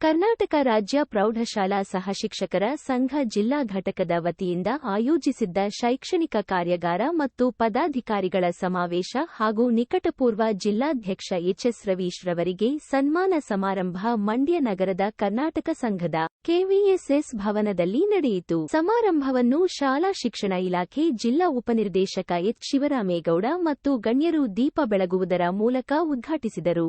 ಕರ್ನಾಟಕ ರಾಜ್ಯ ಪ್ರೌಢಶಾಲಾ ಸಹಶಿಕ್ಷಕರ ಸಂಘ ಜಿಲ್ಲಾ ಘಟಕದ ವತಿಯಿಂದ ಆಯೋಜಿಸಿದ್ದ ಶೈಕ್ಷಣಿಕ ಕಾರ್ಯಾಗಾರ ಮತ್ತು ಪದಾಧಿಕಾರಿಗಳ ಸಮಾವೇಶ ಹಾಗೂ ನಿಕಟಪೂರ್ವ ಜಿಲ್ಲಾಧ್ಯಕ್ಷ ಎಚ್ಎಸ್ ರವೀಶ್ ರವರಿಗೆ ಸನ್ಮಾನ ಸಮಾರಂಭ ಮಂಡ್ಯ ನಗರದ ಕರ್ನಾಟಕ ಸಂಘದ ಕೆವಿಎಸ್ಎಸ್ ಭವನದಲ್ಲಿ ನಡೆಯಿತು. ಸಮಾರಂಭವನ್ನು ಶಾಲಾ ಶಿಕ್ಷಣ ಇಲಾಖೆ ಜಿಲ್ಲಾ ಉಪನಿರ್ದೇಶಕ ಎಚ್ ಶಿವರಾಮೇಗೌಡ ಮತ್ತು ಗಣ್ಯರು ದೀಪ ಬೆಳಗುವುದರ ಮೂಲಕ ಉದ್ಘಾಟಿಸಿದರು.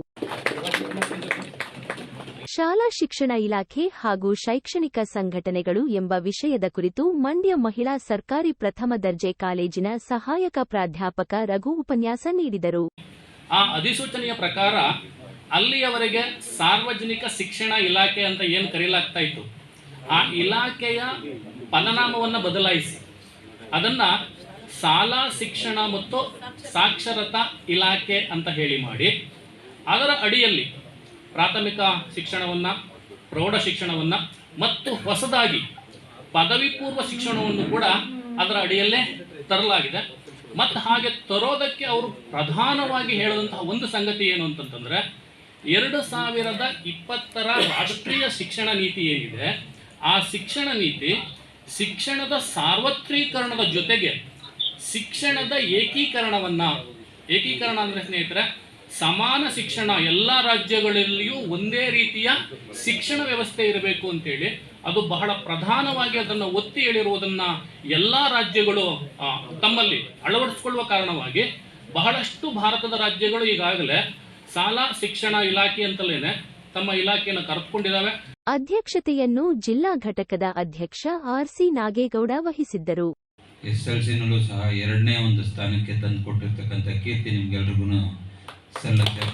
ಶಾಲಾ ಶಿಕ್ಷಣ ಇಲಾಖೆ ಹಾಗೂ ಶೈಕ್ಷಣಿಕ ಸಂಘಟನೆಗಳು ಎಂಬ ವಿಷಯದ ಕುರಿತು ಮಂಡ್ಯ ಮಹಿಳಾ ಸರ್ಕಾರಿ ಪ್ರಥಮ ದರ್ಜೆ ಕಾಲೇಜಿನ ಸಹಾಯಕ ಪ್ರಾಧ್ಯಾಪಕ ರಘು ಉಪನ್ಯಾಸ ನೀಡಿದರು. ಆ ಅಧಿಸೂಚನೆಯ ಪ್ರಕಾರ ಅಲ್ಲಿಯವರೆಗೆ ಸಾರ್ವಜನಿಕ ಶಿಕ್ಷಣ ಇಲಾಖೆ ಅಂತ ಏನು ಕರೆಯಲಾಗ್ತಾ ಇತ್ತು? ಆ ಇಲಾಖೆಯ ಪದನಾಮವನ್ನು ಬದಲಾಯಿಸಿ. ಅದನ್ನ ಶಾಲಾ ಶಿಕ್ಷಣ ಮತ್ತು ಸಾಕ್ಷರತಾ ಇಲಾಖೆ ಅಂತ ಹೇಳಿ ಮಾಡಿ. ಅದರ ಅಡಿಯಲ್ಲಿ ಪ್ರಾಥಮಿಕ ಶಿಕ್ಷಣವನ್ನು, ಪ್ರೌಢ ಶಿಕ್ಷಣವನ್ನು ಮತ್ತು ಹೊಸದಾಗಿ ಪದವಿ ಪೂರ್ವ ಶಿಕ್ಷಣವನ್ನು ಕೂಡ ಅದರ ಅಡಿಯಲ್ಲೇ ತರಲಾಗಿದೆ. ಮತ್ತು ಹಾಗೆ ತರೋದಕ್ಕೆ ಅವರು ಪ್ರಧಾನವಾಗಿ ಹೇಳದಂತಹ ಒಂದು ಸಂಗತಿ ಏನು ಅಂತಂತಂದ್ರೆ, ಎರಡು ಸಾವಿರದ ಇಪ್ಪತ್ತರ ರಾಷ್ಟ್ರೀಯ ಶಿಕ್ಷಣ ನೀತಿ ಏನಿದೆ, ಆ ಶಿಕ್ಷಣ ನೀತಿ ಶಿಕ್ಷಣದ ಸಾರ್ವತ್ರೀಕರಣದ ಜೊತೆಗೆ ಶಿಕ್ಷಣದ ಏಕೀಕರಣವನ್ನ, ಏಕೀಕರಣ ಅಂದ್ರೆ ಸ್ನೇಹಿತರೆ ಸಮಾನ ಶಿಕ್ಷಣ ಎಲ್ಲ ರಾಜ್ಯಗಳಲ್ಲಿಯೂ ಒಂದೇ ರೀತಿಯ ಶಿಕ್ಷಣ ವ್ಯವಸ್ಥೆ ಇರಬೇಕು ಅಂತೇಳಿ ಅದು ಬಹಳ ಪ್ರಧಾನವಾಗಿ ಅದನ್ನು ಒತ್ತಿ ಹೇಳಿರುವುದನ್ನ ಎಲ್ಲ ರಾಜ್ಯಗಳು ಆ, ತಮ್ಮಲ್ಲಿ ಅಳವಡಿಸಿಕೊಳ್ಳುವ ಕಾರಣವಾಗಿ ಬಹಳಷ್ಟು ಭಾರತದ ರಾಜ್ಯಗಳು ಈಗಾಗಲೇ ಶಾಲಾ ಶಿಕ್ಷಣ ಇಲಾಖೆ ಅಂತಲೇನೆ ತಮ್ಮ ಇಲಾಖೆಯನ್ನು ಕರೆದುಕೊಂಡಿದ್ದಾವೆ ಅಧ್ಯಕ್ಷತೆಯನ್ನು ಜಿಲ್ಲಾ ಘಟಕದ ಅಧ್ಯಕ್ಷ ಆರ್ ಸಿ ನಾಗೇಗೌಡ ವಹಿಸಿದ್ದರು. ಎಸ್ ಎಲ್ ಸಿನಲ್ಲೂ ಸಹ ಎರಡನೇ ಒಂದು ಸ್ಥಾನಕ್ಕೆ ತಂದು ಕೊಟ್ಟಿರ್ತಕ್ಕಂಥ ಕೀರ್ತಿ ನಿಮ್ಗೆಲ್ರಿಗೂ ಸಲ್ಲತ್ತೆ.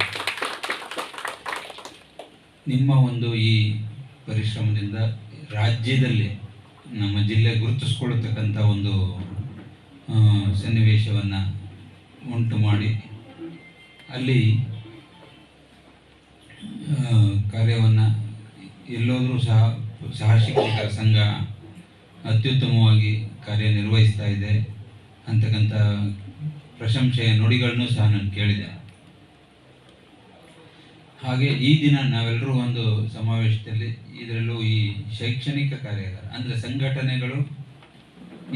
ನಿಮ್ಮ ಒಂದು ಈ ಪರಿಶ್ರಮದಿಂದ ರಾಜ್ಯದಲ್ಲಿ ನಮ್ಮ ಜಿಲ್ಲೆ ಗುರುತಿಸ್ಕೊಳ್ಳತಕ್ಕಂಥ ಒಂದು ಸನ್ನಿವೇಶವನ್ನು ಉಂಟು ಮಾಡಿ, ಅಲ್ಲಿ ಕಾರ್ಯವನ್ನು ಎಲ್ಲೋದರೂ ಸಹ ಸಹ ಶಿಕ್ಷಕರ ಸಂಘ ಅತ್ಯುತ್ತಮವಾಗಿ ಕಾರ್ಯನಿರ್ವಹಿಸ್ತಾ ಇದೆ ಅಂತಕ್ಕಂಥ ಪ್ರಶಂಸೆಯ ನುಡಿಗಳನ್ನೂ ಸಹ ನಾನು ಕೇಳಿದೆ. ಹಾಗೆ ಈ ದಿನ ನಾವೆಲ್ಲರೂ ಒಂದು ಸಮಾವೇಶದಲ್ಲಿ ಇದರಲ್ಲೂ ಈ ಶೈಕ್ಷಣಿಕ ಕಾರ್ಯಾಗಾರ, ಅಂದರೆ ಸಂಘಟನೆಗಳು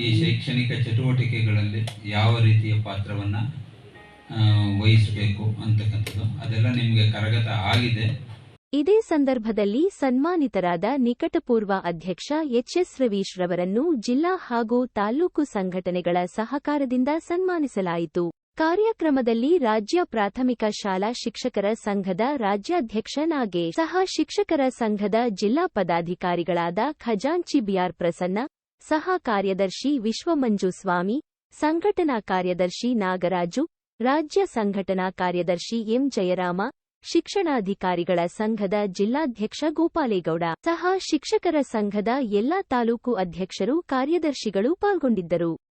ಈ ಶೈಕ್ಷಣಿಕ ಚಟುವಟಿಕೆಗಳಲ್ಲಿ ಯಾವ ರೀತಿಯ ಪಾತ್ರವನ್ನು ವಹಿಸಬೇಕು ಅಂತಕ್ಕಂಥದ್ದು, ಅದೆಲ್ಲ ನಿಮಗೆ ಕರಗತ ಆಗಿದೆ. ಇದೇ ಸಂದರ್ಭದಲ್ಲಿ ಸನ್ಮಾನಿತರಾದ ನಿಕಟಪೂರ್ವ ಅಧ್ಯಕ್ಷ ಎಚ್ಎಸ್ ರವೀಶ್ ರವರನ್ನು ಜಿಲ್ಲಾ ಹಾಗೂ ತಾಲೂಕು ಸಂಘಟನೆಗಳ ಸಹಕಾರದಿಂದ ಸನ್ಮಾನಿಸಲಾಯಿತು. ಕಾರ್ಯಕ್ರಮದಲ್ಲಿ ರಾಜ್ಯ ಪ್ರಾಥಮಿಕ ಶಾಲಾ ಶಿಕ್ಷಕರ ಸಂಘದ ರಾಜ್ಯಾಧ್ಯಕ್ಷ ನಾಗೇಶ್, ಸಹ ಶಿಕ್ಷಕರ ಸಂಘದ ಜಿಲ್ಲಾ ಪದಾಧಿಕಾರಿಗಳಾದ ಖಜಾಂಚಿ ಬಿಆರ್ ಪ್ರಸನ್ನ, ಸಹ ಕಾರ್ಯದರ್ಶಿ ವಿಶ್ವಮಂಜು ಸ್ವಾಮಿ, ಸಂಘಟನಾ ಕಾರ್ಯದರ್ಶಿ ನಾಗರಾಜು, ರಾಜ್ಯ ಸಂಘಟನಾ ಕಾರ್ಯದರ್ಶಿ ಎಂ ಜಯರಾಮ, ಶಿಕ್ಷಣಾಧಿಕಾರಿಗಳ ಸಂಘದ ಜಿಲ್ಲಾಧ್ಯಕ್ಷ ಗೋಪಾಲೇಗೌಡ, ಸಹ ಶಿಕ್ಷಕರ ಸಂಘದ ಎಲ್ಲಾ ತಾಲೂಕು ಅಧ್ಯಕ್ಷರು ಕಾರ್ಯದರ್ಶಿಗಳು ಪಾಲ್ಗೊಂಡಿದ್ದರು.